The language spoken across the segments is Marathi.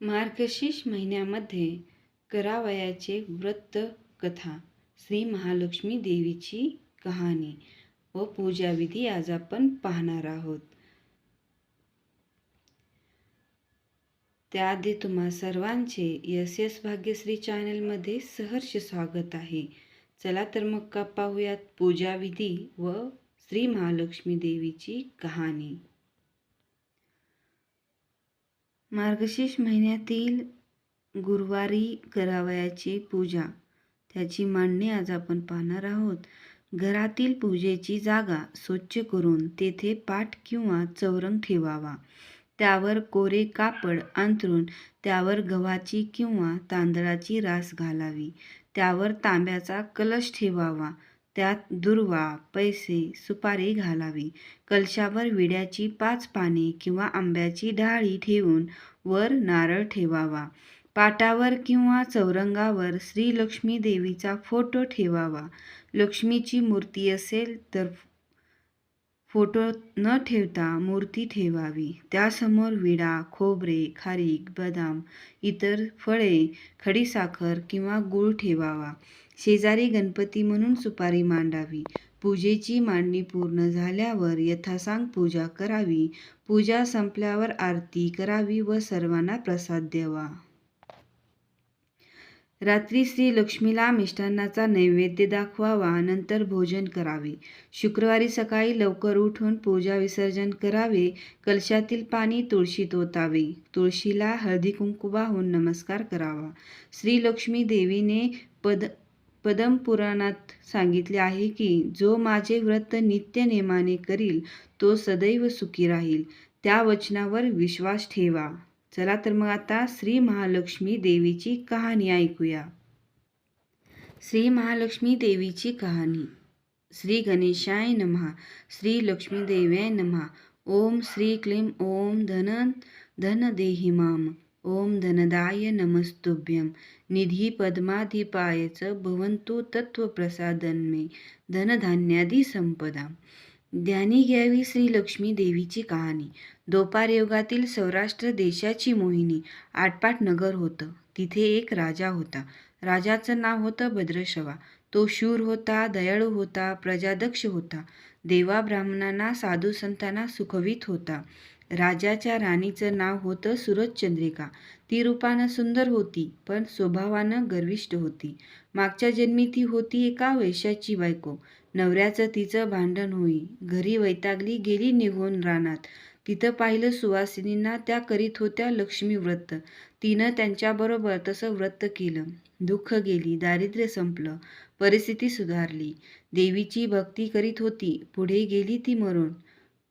मार्गशीर्ष महिन्यामध्ये करावयाचे व्रत कथा श्री महालक्ष्मी देवीची कहाणी व पूजाविधी आज आपण पाहणार आहोत. त्याआधी तुम्हा सर्वांचे यस यस भाग्यश्री चॅनलमध्ये सहर्ष स्वागत आहे. चला तर मग का पाहूयात पूजाविधी व श्री महालक्ष्मी देवीची कहाणी. मार्गशीर्ष महिन्यातील गुरुवारी करावयाची पूजा. त्याची मांडणी आज आपण पाहणार आहोत. घरातील पूजेची जागा स्वच्छ करून तेथे पाट किंवा चौरंग ठेवावा. त्यावर कोरे कापड अंथरून त्यावर गव्हाची किंवा तांदळाची रास घालावी. त्यावर तांब्याचा कलश ठेवावा. त्यात दुर्वा पैसे सुपारी घालावी. कलशावर विड्याची पाच पाने किंवा आंब्याची डाळी ठेवून वर नारळ ठेवावा. पाटावर किंवा चौरंगावर श्री लक्ष्मी देवीचा फोटो ठेवावा. लक्ष्मीची मूर्ती असेल तर फोटो न ठेवता मूर्ती ठेवावी. त्यासमोर विडा खोबरे खारीक बदाम इतर फळे खडीसाखर किंवा गूळ ठेवावा. शेजारी गणपती म्हणून सुपारी मांडावी. पूजेची मांडणी पूर्ण झाल्यावर यथासांग पूजा करावी. पूजा संपल्यावर आरती करावी व सर्वांना प्रसाद द्यावा. रात्री श्री लक्ष्मीला मिष्टान्नाचा नैवेद्य दाखवावा. नंतर भोजन करावे. शुक्रवारी सकाळी लवकर उठून पूजा विसर्जन करावे. कलशातील पाणी तुळशीत ओतावे तुळशीला हळदी कुंकू वाहून नमस्कार करावा. श्री लक्ष्मी देवीने पद पदमपुराणात सांगितले आहे की जो माझे व्रत नित्य नेमाने करील तो सदैव सुखी राहील. त्या वचनावर विश्वास ठेवा. चला तर मग आता श्री महालक्ष्मी देवीची कहाणी ऐकूया. श्री महालक्ष्मी देवीची कहाणी. श्री गणेशाय नमहा. श्री लक्ष्मीदेव्याय नमहा. ओम श्री क्लीं. ओम धन धन देहि माम. ओम धनदाय नमस्तुभ्यं। निधी पद्माधिपायच भवंतु तत्वप्रसादन मे धनधान्यादी संपदा ध्यानी घ्यावी श्री लक्ष्मी देवीची कहाणी। दोपार युगातील सौराष्ट्र देशाची मोहिनी आटपाट नगर होतं. तिथे एक राजा होता. राजाचं नाव होतं भद्रशवा. तो शूर होता दयाळू होता प्रजादक्ष होता. देवा ब्राह्मणांना साधू संतांना सुखवीत होता. राजाच्या राणीचं नाव होतं सुरजचंद्रिका. ती रूपानं सुंदर होती पण स्वभावानं गर्विष्ट होती. मागच्या जन्मी ती होती एका वैश्याची बायको. नवऱ्याचं तिचं भांडण होई. घरी वैतागली गेली निघून रानात. तिथं पाहिलं सुवासिनींना त्या करीत होत्या लक्ष्मी व्रत. तिनं त्यांच्याबरोबर तसं व्रत केलं. दुःख गेली दारिद्र्य संपलं परिस्थिती सुधारली. देवीची भक्ती करीत होती. पुढे गेली ती मरून.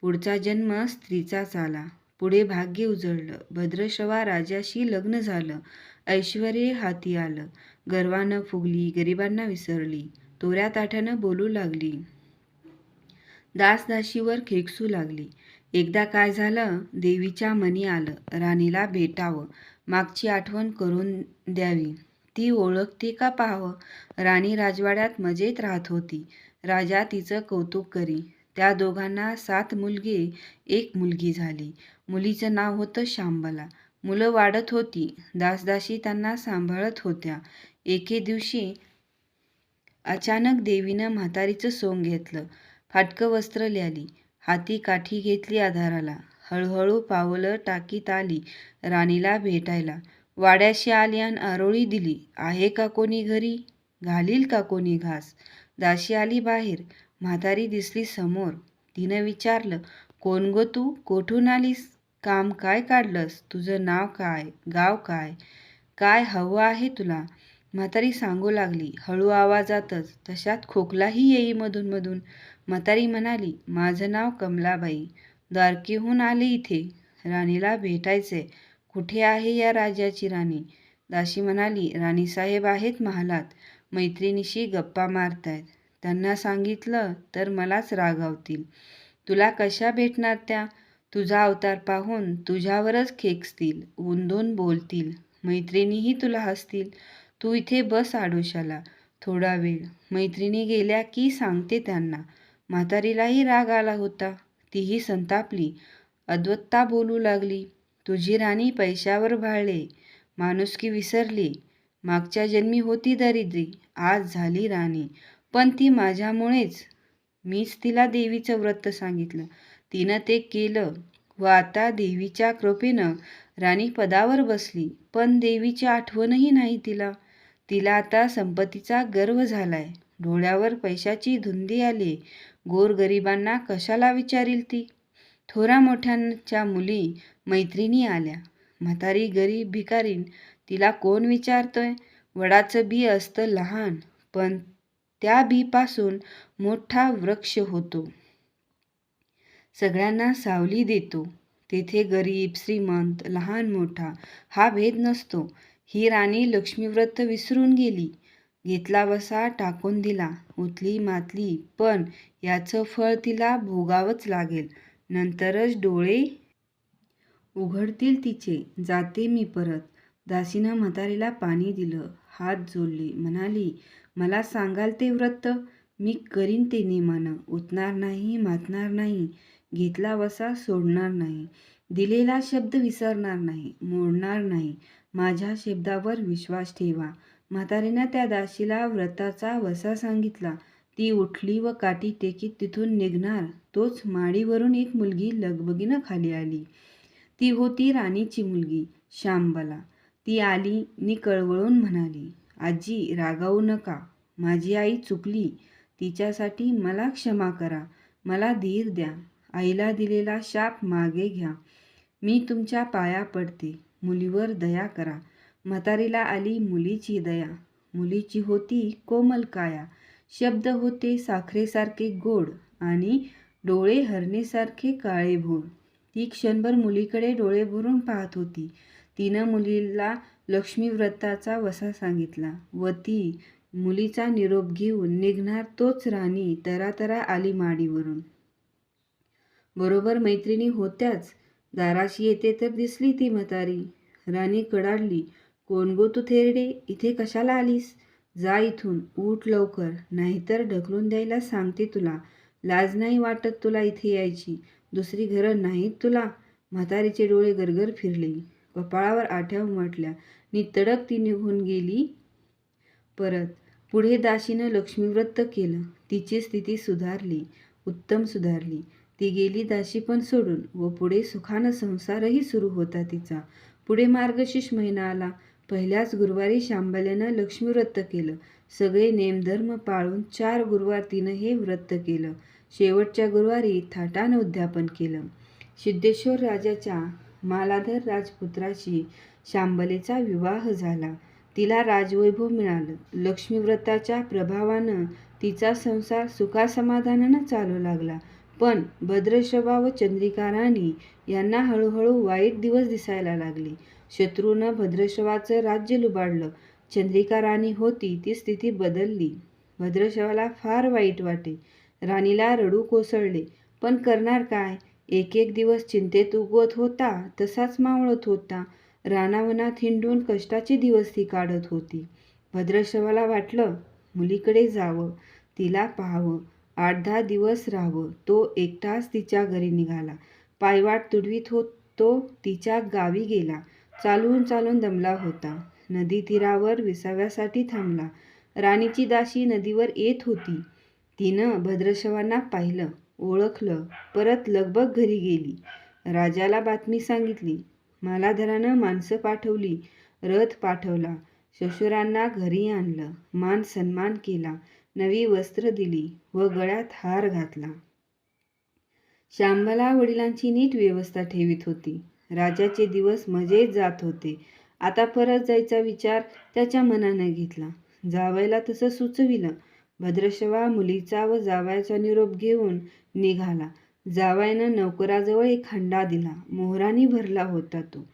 पुढचा जन्म स्त्रीचाच आला पुढे भाग्य उजळलं. भद्रशवा राजाशी लग्न झालं. ऐश्वर हाती आलं. गर्वानं फुगली गरिबांना विसरली. तोऱ्या ताठ्यानं बोलू लागली. दासदाशीवर खेकसू लागली. एकदा काय झालं? देवीच्या मनी आलं. राणीला भेटावं. मागची आठवण करून द्यावी. ती ओळखते का पाहावं? राणी राजवाड्यात मजेत राहत होती. राजा तिचं कौतुक करी. त्या दोघांना सात मुलगे एक मुलगी झाली. मुलीचं नाव होतं शांबला. मुलं वाढत होती. दासदाशी त्यांना सांभाळत होत्या. एके दिवशी अचानक देवीनं म्हातारीचं सोंग घेतलं. फाटकं वस्त्र ल्याली. हाती काठी घेतली आधाराला. हळूहळू पावलं टाकीत आली. राणीला भेटायला. वाड्याशी आली आणि आरोळी दिली. आहे का कोणी घरी? घालील का कोणी घास? दाशी आली बाहेर. म्हातारी दिसली समोर. तिनं विचारलं कोण गो तू? कोठून आलीस? काम काय काढलंस? तुझं नाव काय? गाव काय? काय हवं आहे तुला? म्हातारी सांगू लागली हळू आवाजातच. तशात खोकलाही येई मधून मधून. म्हातारी म्हणाली माझं नाव कमलाबाई. द्वारकेहून आले इथे. राणीला भेटायचे कुठे आहे या राजाची राणी? दाशी म्हणाली राणीसाहेब आहेत महालात. मैत्रिणीशी गप्पा मारतायत. त्यांना सांगितलं तर मलाच रागावतील. तुला कशा भेटणार त्या? तुझा अवतार पाहून तुझ्यावरच खेकसतील उंदून बोलतील मैत्रिणीही तुला हसतील. तू इथे बस आडोशाला. थोडा वेळ. मैत्रिणी गेल्या की सांगते त्यांना. म्हातारीलाही राग आला होता. तीही संतापली. अद्वत्ता बोलू लागली. तुझी राणी पैशावर भाळले. माणुसकी विसरली. मागच्या जन्मी होती दरिद्री. आज झाली राणी. पण ती माझ्यामुळेच. मीच तिला देवीचं व्रत सांगितलं. तिनं ते केलं व आता देवीच्या कृपेनं राणी पदावर बसली. पण देवीची आठवणही नाही तिला. तिला आता संपत्तीचा गर्व झालाय. डोळ्यावर पैशाची धुंदी आली. गोरगरिबांना कशाला विचारील ती? थोरा मोठ्यांच्या मुली मैत्रिणी आल्या. म्हातारी गरीब भिकारीन तिला कोण विचारतोय? वडाचं बी असतं लहान. पण त्या बीपासून मोठा वृक्ष होतो. सगळ्यांना सावली देतो. तेथे गरीब श्रीमंत लहान मोठा हा भेद नसतो. ही राणी लक्ष्मीव्रत विसरून गेली. घेतला वसा टाकून दिला. उतली मातली पण याचं फळ तिला भोगावंच लागेल. नंतरच डोळे उघडतील तिचे. जाते मी परत. दासीनं म्हातारीला पाणी दिलं. हात जोडले. म्हणाली मला सांगाल ते व्रत मी करीन ते नेमानं. उतणार नाही मातणार नाही घेतला वसा सोडणार नाही दिलेला शब्द विसरणार नाही मोडणार नाही. माझ्या शब्दावर विश्वास ठेवा. म्हातारीनं त्या दाशीला व्रताचा वसा सांगितला. ती उठली व काठी टेकीत तिथून निघणार. तोच माडीवरून एक मुलगी लगबगीनं खाली आली. ती होती राणीची मुलगी शांबला ती आली नि कळवळून म्हणाली आजी रागावू नका. माझी आई चुकली. तिच्यासाठी मला क्षमा करा. मला धीर द्या. आईला दिलेला शाप मागे घ्या. मी तुमच्या पाया पडते. मुलीवर दया करा. म्हातारीला आली मुलीची दया. मुलीची होती कोमल काया. शब्द होते साखरेसारखे गोड आणि डोळे हरणेसारखे काळेभोर. ती क्षणभर मुलीकडे डोळे भरून पाहत होती. तिनं मुलीला लक्ष्मीव्रताचा वसा सांगितला. व ती मुलीचा निरोप घेऊन निघणार तोच राणी तरातरा आली माडीवरून. बरोबर मैत्रिणी होत्याच. दाराशी येते तर दिसली ती म्हातारी. राणी कडाडली कोण गो तू थेरडे? इथे कशाला आलीस? जा इथून उठ लवकर. नाहीतर ढकलून द्यायला सांगते तुला. लाज नाही वाटत तुला इथे यायची. दुसरी घरं नाहीत तुला. म्हातारीचे डोळे गरगर फिरले. कपाळावर आठ्या उमटल्या. नि तडक ती निघून गेली परत. पुढे दाशीनं लक्ष्मीव्रत केलं. तिची स्थिती सुधारली. उत्तम सुधारली. ती गेली दाशी पण सोडून व पुढे सुखानं संसारही सुरू होता तिचा. पुढे मार्गशीर्ष महिना आला. पहिल्याच गुरुवारी शांबल्यानं लक्ष्मीव्रत केलं. सगळे नेमधर्म पाळून चार गुरुवार तिनं हे व्रत केलं. शेवटच्या गुरुवारी थाटानं उद्यापन केलं. सिद्धेश्वर राजाच्या मालाधर राजपुत्राशी शांबलेचा विवाह झाला. तिला राजवैभव मिळालं. लक्ष्मीव्रताच्या प्रभावानं तिचा संसार सुखासमाधानानं चालू लागला. पण भद्रशभा व चंद्रिका राणी यांना हळूहळू वाईट दिवस दिसायला लागले. शत्रूनं भद्रशवाचं राज्य लुबाडलं. चंद्रिका राणी होती ती स्थिती बदलली. भद्रशवाला फार वाईट वाटे. राणीला रडू कोसळले. पण करणार काय? एक एक दिवस चिंतेत उगवत होता तसाच मावळत होता. रानावनात हिंडून कष्टाचे दिवस ती काढत होती. भद्रश्रवाला वाटलं मुलीकडे जावं तिला पाहावं आठ दहा दिवस राहावं. तो एकटाच तिच्या घरी निघाला. पायवाट तुडवीत होत तो तिच्या गावी गेला. चालून चालून दमला होता. नदी तीरावर विसाव्यासाठी थांबला. राणीची दाशी नदीवर येत होती. तिनं भद्रशवांना पाहिलं. ओळखलं. परत लगबग घरी गेली. राजाला बातमी सांगितली. मालाधरानं माणसं पाठवली. रथ पाठवला. शशुरांना घरी आणलं. मान सन्मान केला. नवी वस्त्र दिली व गळ्यात हार घातला. शांबला वडिलांची नीट व्यवस्था ठेवीत होती. राजाचे दिवस मजेत जात होते. आता परत जायचा विचार त्याच्या मनानं घेतला. जावयाला तसं सुचविलं. भद्रशवा मुलीचा व जावयाचा निरोप घेऊन निघाला. जावयानं नौकराजवळ एक हंडा दिला. मोहरानी भरला होता तो.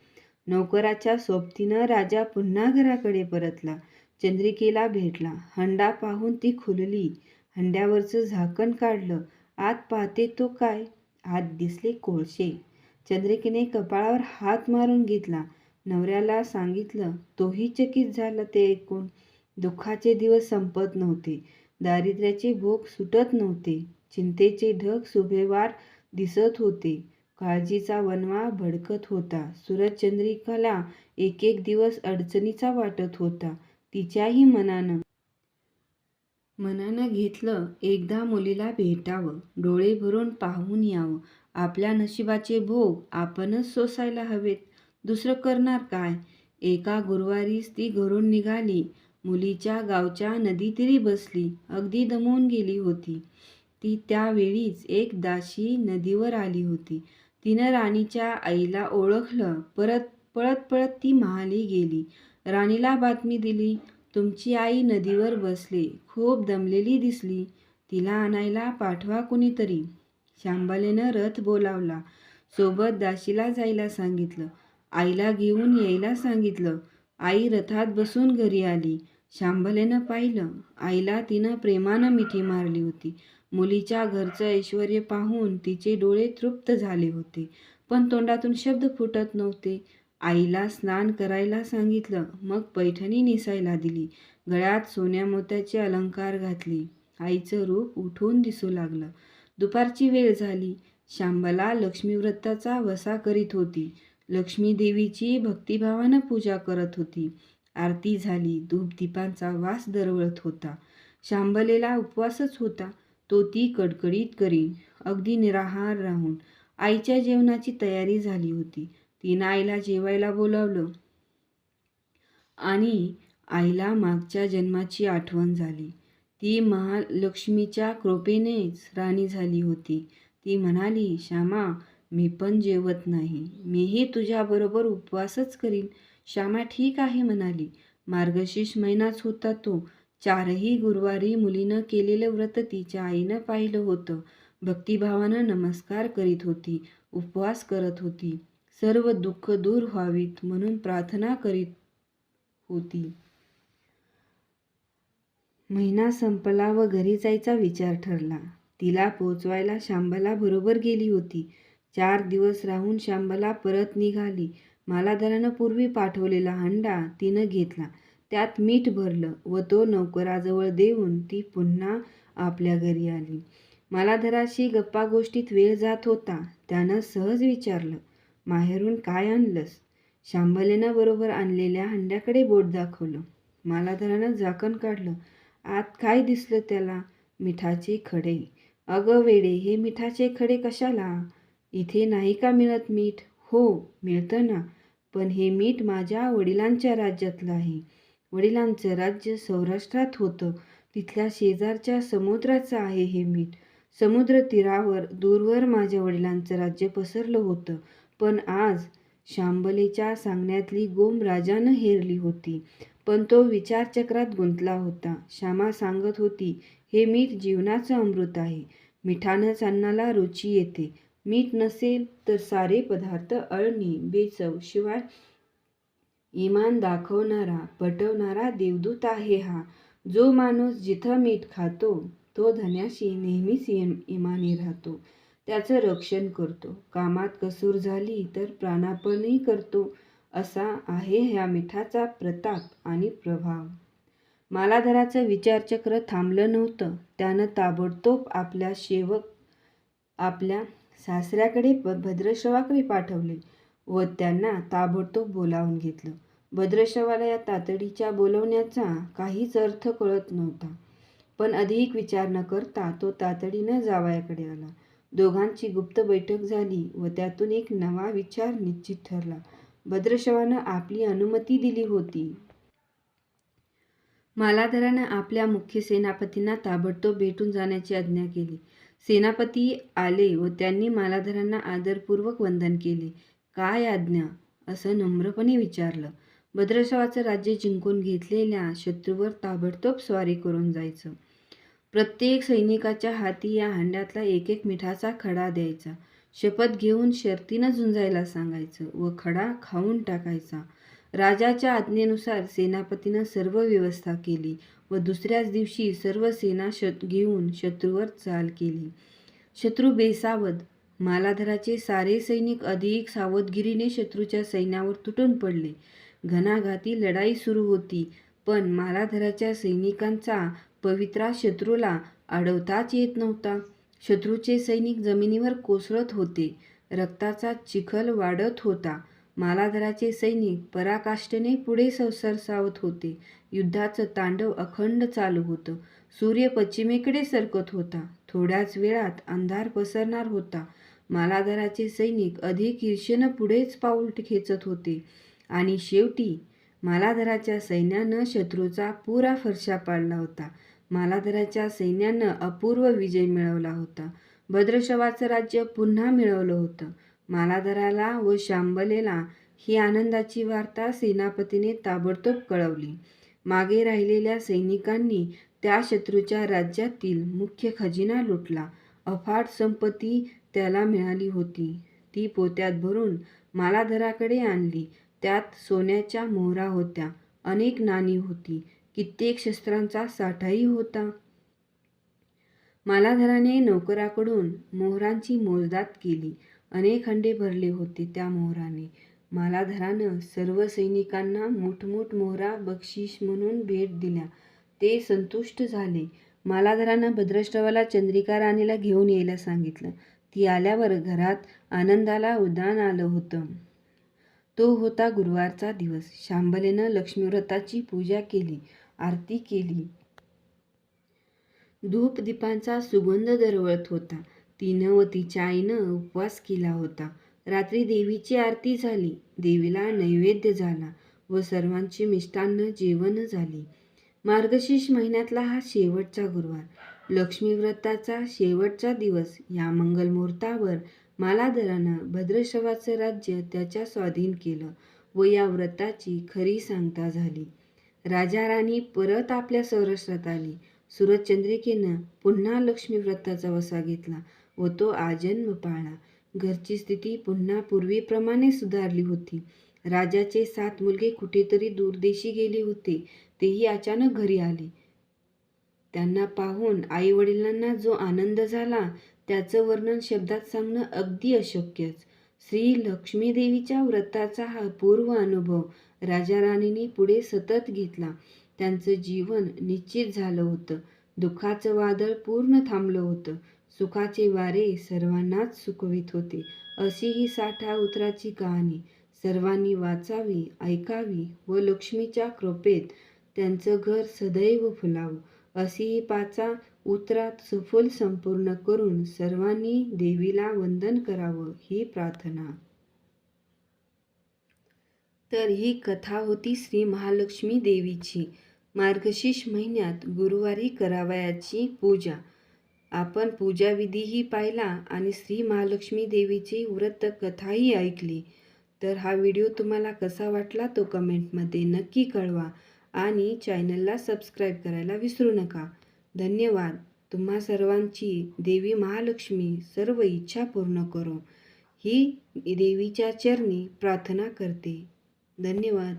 नौकराच्या सोबतीनं राजा पुन्हा घराकडे परतला. चंद्रिकेला भेटला. हंडा पाहून ती खुलली. हंड्यावरचं झाकण काढलं. आत पाहते तो काय? आत दिसले कोळशे. चंद्रिकेने कपाळावर हात मारून घेतला. नवऱ्याला सांगितलं तोही चकित झाला ते ऐकून. दुःखाचे दिवस संपत नव्हते. दारिद्र्याचे भोग सुटत नव्हते. चिंतेचे ढग सुभेवार दिसत होते. काळजीचा वनवा भडकत होता. सूरजचंद्रिकाला एक एक दिवस अडचणीचा वाटत होता. तिच्याही मनानं मनानं घेतलं एकदा मुलीला भेटावं डोळे भरून पाहून यावं. आपल्या नशिबाचे भोग आपणच सोसायला हवेत. दुसरं करणार काय? एका गुरुवारीच ती घरून निघाली. मुलीच्या गावच्या नदीतीरी बसली. अगदी दमून गेली होती. ती त्यावेळीच एक दाशी नदीवर आली होती. तिनं राणीच्या आईला ओळखलं. परत पळत पळत ती महाली गेली. राणीला बातमी दिली तुमची आई नदीवर बसली. खूप दमलेली दिसली. तिला आणायला पाठवा कुणीतरी. शांबालेनं रथ बोलावला. सोबत दाशीला जायला सांगितलं. आईला घेऊन यायला सांगितलं. आई रथात बसून घरी आली. शांभलेनं पाहिलं. आईला तिनं प्रेमानं मिठी मारली होती. मुलीच्या घरचं ऐश्वर पाहून तिचे डोळे तृप्त झाले होते. पण तोंडातून शब्द फुटत नव्हते. आईला स्नान करायला सांगितलं. मग पैठणी निसायला दिली. गळ्यात सोन्या मोत्याचे अलंकार घातले. आईचं रूप उठून दिसू लागलं. दुपारची वेळ झाली. शांबला लक्ष्मीव्रताचा वसा करीत होती. लक्ष्मी देवीची भक्तिभावानं पूजा करत होती. आरती झाली. धूपदीपांचा वास दरवळत होता. शांबलेला उपवासच होता. तो ती कडकडीत करी अगदी निराहार राहून आईच्या जेवणाची तयारी झाली होती. तिनं आईला जेवायला बोलावलं. आणि आईला मागच्या जन्माची आठवण झाली. ती महालक्ष्मीच्या कृपेनेच राणी झाली होती. ती म्हणाली श्यामा मी पण जेवत नाही. मीही तुझ्याबरोबर उपवासच करीन. श्यामा ठीक आहे म्हणाली. मार्गशीर्ष महिनाच होता तो. चारही गुरुवारी मुलीनं केलेलं व्रत तिच्या आईनं पाहिलं होतं. भक्तिभावानं नमस्कार करीत होती उपवास करत होती. सर्व दुःख दूर व्हावीत म्हणून प्रार्थना करीत होती. महिना संपला व घरी जायचा विचार ठरला. तिला पोचवायला शांबला बरोबर गेली होती. चार दिवस राहून शांबला परत निघाली. मालाधरानं पूर्वी पाठवलेला हंडा तिनं घेतला. त्यात मीठ भरलं व तो नौकराजवळ देऊन ती पुन्हा आपल्या घरी आली. मालाधराशी गप्पा गोष्टीत वेळ जात होता. त्यानं सहज विचारलं माहेरून काय आणलंस? शांबलेनं बरोबर आणलेल्या हंड्याकडे बोट दाखवलं. मालाधरानं झाकण काढलं. आत काय दिसलं त्याला? मिठाचे खडे. अगं वेडे हे मिठाचे खडे कशाला? इथे नाही का मिळत मीठ? हो मिळतं ना. पण हे मीठ माझ्या वडिलांच्या राज्यातलं आहे. वडिलांचं राज्य सौराष्ट्रात होतं. तिथल्या शेजारच्या समुद्राचं आहे हे मीठ. समुद्र तीरावर दूरवर माझ्या वडिलांचं राज्य पसरलं होतं. पण आज शांबलेच्या सांगण्यातली गोम राजानं हेरली होती. पण तो विचारचक्रात गुंतला होता. श्यामा सांगत होती हे मीठ जीवनाचं अमृत आहे. मिठानंच अन्नाला रुची येते. मीठ नसेल तर सारे पदार्थ अळणी बेचव. शिवाय इमान दाखवणारा पटवणारा देवदूत आहे हा. जो माणूस जिथं मीठ खातो तो धन्याशी नेहमीच इमानी राहतो. त्याचं रक्षण करतो. कामात कसूर झाली तर प्राणापणही करतो. असा आहे ह्या मिठाचा प्रताप आणि प्रभाव. मालाधराचं विचारचक्र थांबलं नव्हतं. त्यानं ताबडतोब आपल्या सेवक आपल्या सासऱ्याकडे भ भद्रश्रवाकडे पाठवले व त्यांना ताबडतोब बोलावून घेतलं. भद्रश्रवाला या तातडीच्या बोलवण्याचा काहीच अर्थ कळत नव्हता. पण अधिक विचार न करता तो तातडीनं जावयाकडे आला. दोघांची गुप्त बैठक झाली व त्यातून एक नवा विचार निश्चित ठरला. भद्रशवानं आपली अनुमती दिली होती. मालाधरानं आपल्या मुख्य सेनापतींना ताबडतोब भेटून जाण्याची आज्ञा केली. सेनापती आले व त्यांनी मालाधरांना आदरपूर्वक वंदन केले. काय आज्ञा असं नम्रपणे विचारलं. भद्रशवाचं राज्य जिंकून घेतलेल्या शत्रूवर ताबडतोब स्वारी करून जायचं. प्रत्येक सैनिकाच्या हाती या हंड्यातला एक एक मिठाचा खडा द्यायचा. शपथ घेऊन शर्तीनं झुंजायला सांगायचं व खडा खाऊन टाकायचा. राजाच्या आज्ञेनुसार सेनापतीनं सर्व व्यवस्था केली. व दुसऱ्याच दिवशी सर्व सेना शत घेऊन शत्रूवर चाल केली. शत्रू बेसावध मालाधराचे सारे सैनिक अधिक सावधगिरीने शत्रूच्या सैन्यावर तुटून पडले. घणाघाती लढाई सुरू होती पण मालाधराच्या सैनिकांचा पवित्रा शत्रूला अडवताच येत नव्हता. शत्रूचे सैनिक जमिनीवर कोसळत होते रक्ताचा चिखल वाढत होता. मालाधराचे सैनिक पराकाष्ठेने पुढे संसरसावत होते. युद्धाचं तांडव अखंड चालू होतं. सूर्य पश्चिमेकडे सरकत होता. थोड्याच वेळात अंधार पसरणार होता. मालाधराचे सैनिक अधिक ईर्षेनं पुढेच पाऊल खेचत होते. आणि शेवटी मालाधराच्या सैन्यानं शत्रूचा पुरा फरशा पाडला होता. मालाधराच्या सैन्यानं अपूर्व विजय मिळवला होता. भद्रशवाचं राज्य पुन्हा मिळवलं होतं. मालाधराला व शांबलेला ही आनंदाची वार्ता सेनापतीने ताबडतोब कळवली. मागे राहिलेल्या सैनिकांनी त्या शत्रूच्या राज्यातील मुख्य खजिना लुटला. अफाट संपत्ती त्याला मिळाली होती. ती पोत्यात भरून मालाधराकडे आणली. त्यात सोन्याच्या मोहरा होत्या. अनेक नाणी होती. कित्येक शस्त्रांचा साठाही होता. मालाधराने नोकराकडून मोहरांची मोजदाद केली. अनेक हंडे भरले होते त्या मोहराने. मालाधरानं सर्व सैनिकांना मोठमोठ मोहरा बक्षीस म्हणून भेट दिल्या. ते संतुष्ट झाले. मालाधरानं भद्रष्टवाला चंद्रिका राणीला घेऊन यायला सांगितलं. ती आल्यावर घरात आनंदाला उदान आलं होतं. तो होता गुरुवारचा दिवस. शांबलेनं लक्ष्मीव्रताची पूजा केली आरती केली. धूपदीपांचा सुगंध दरवळत होता. तिनं व तिच्या आईनं उपवास केला होता. रात्री देवीची आरती झाली. देवीला नैवेद्य झाला व सर्वांची मिष्टान्न जेवण झाली. मार्गशीर्ष महिन्यातला हा शेवटचा गुरुवार. लक्ष्मीव्रताचा शेवटचा दिवस. या मंगल मुहूर्तावर मालाधरानं भद्रश्रवाचं राज्य त्याच्या स्वाधीन केलं व या व्रताची खरी सांगता झाली. राजा राणी परत आपल्या सौराष्ट्रात आली. सूरजचंद्रिकेनं पुन्हा लक्ष्मीव्रताचा वसा घेतला. व तो आजन्म पाळला घरची स्थिती पुन्हा पूर्वीप्रमाणे सुधारली होती. राजाचे सात मुलगे कुठेतरी दूरदेशी गेले होते. तेही अचानक घरी आले. त्यांना पाहून आई वडिलांना जो आनंद झाला त्याचं वर्णन शब्दात सांगणं अगदी अशक्यच. श्री लक्ष्मी देवीच्या व्रताचा हा पूर्व अनुभव राजा राणीने पुढे सतत घेतला. त्यांचं जीवन निश्चित झालं होतं. दुःखाचं वादळ पूर्ण थांबलं होतं. सुखाचे वारे सर्वांनाच सुखवित होते. अशी ही साठा उतराची कहाणी. सर्वांनी वाचावी ऐकावी व लक्ष्मीच्या कृपेत त्यांचं घर सदैव फुलावं. अशी ही पाचा उतरात सफल संपूर्ण करून सर्वांनी देवीला वंदन करावं ही प्रार्थना. तर ही कथा होती श्री महालक्ष्मी देवीची. मार्गशीर्ष महिन्यात गुरुवारी करावयाची पूजा. आपण पूजाविधीही पाहिला आणि श्री महालक्ष्मी देवीची व्रत कथाही ऐकली. तर हा व्हिडिओ तुम्हाला कसा वाटला तो कमेंटमध्ये नक्की कळवा आणि चॅनलला सबस्क्राईब करायला विसरू नका. धन्यवाद. तुम्हा सर्वांची देवी महालक्ष्मी सर्व इच्छा पूर्ण करो. ही देवीच्या चरणी प्रार्थना करते. धन्यवाद.